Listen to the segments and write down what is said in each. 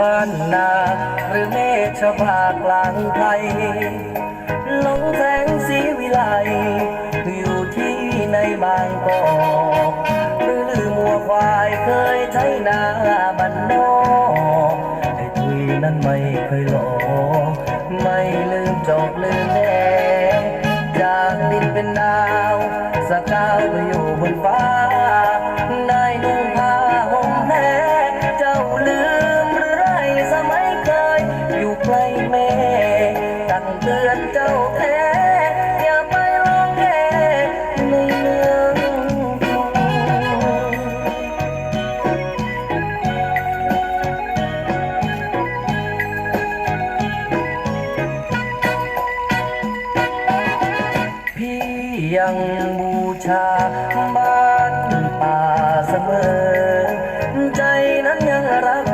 บ้านนา หรือเมฆภาคกลางไทยลงแสงสีวิไลอยู่ที่ในบางกอกหรือลืมวัวควายเคยใช้นาบันนอกไอ้ทุยนั้นไม่เคยหลอกไม่ลืมจอกลืมแดงจากดินเป็นดาวสกาวไปอยู่บนฟ้า ตั้งเตือนเจ้าแท้อย่าไปลองแก่ในเมืองพี่ยังบูชาบ้านป่าเสมอ ใจนั้นยังรัก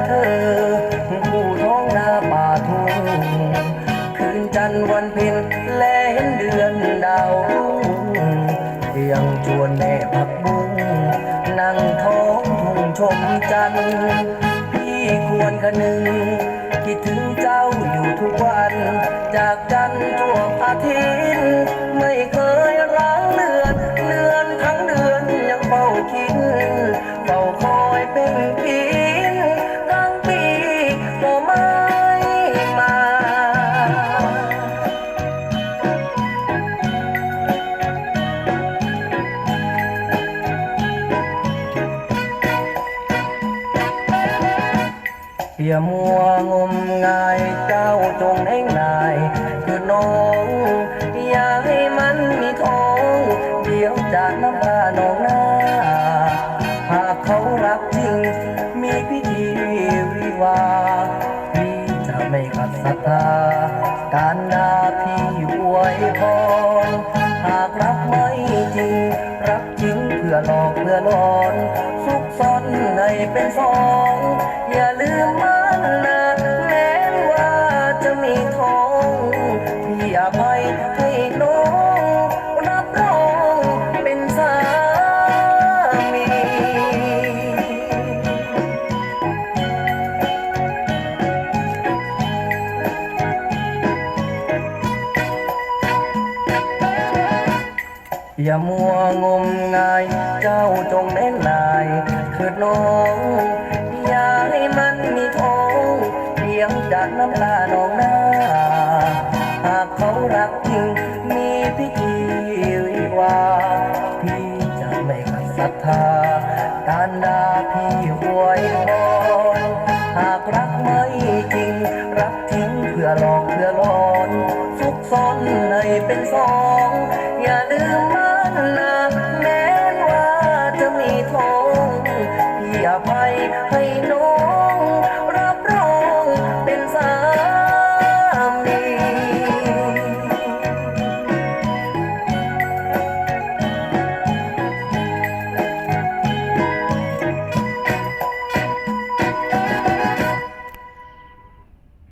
ชวนแม่ผักบุ้งนั่งท้องทุ่งชมจันทร์พี่ควรคะนึงคิดถึงเจ้าอยู่ทุกวัน จากจันทร์ทั่วอาทิตย์ไม่เคย อย่ามัวงมงายเจ้าจงเอ็งนายคือน้อง อย่าให้มันมีท้อง เดี๋ยวจากน้ำตาหนองหน้า หากเขารักจริง มีพิธีวิวา พี่จะไม่ขัดศรัทธาการดาพี่อวยพรหากรักไม่จริง รักจริงเพื่อหลอกเพื่อหลอน ซุกซ่อนให้เป็นสอง อย่าลืม อยให้น้องรับรองเป็นสามี อย่ามัวงมงาย เจ้าจงเน้นนายคือน้อง ตานดาพี่หวยพรหากรักไม่จริง รักทิ้งเพื่อหลอกเพื่อหลอนซุกซ่อนในเป็นสอง อย่าลืมมันนะแม้ว่าจะมีทองพี่อภัยให้น้อ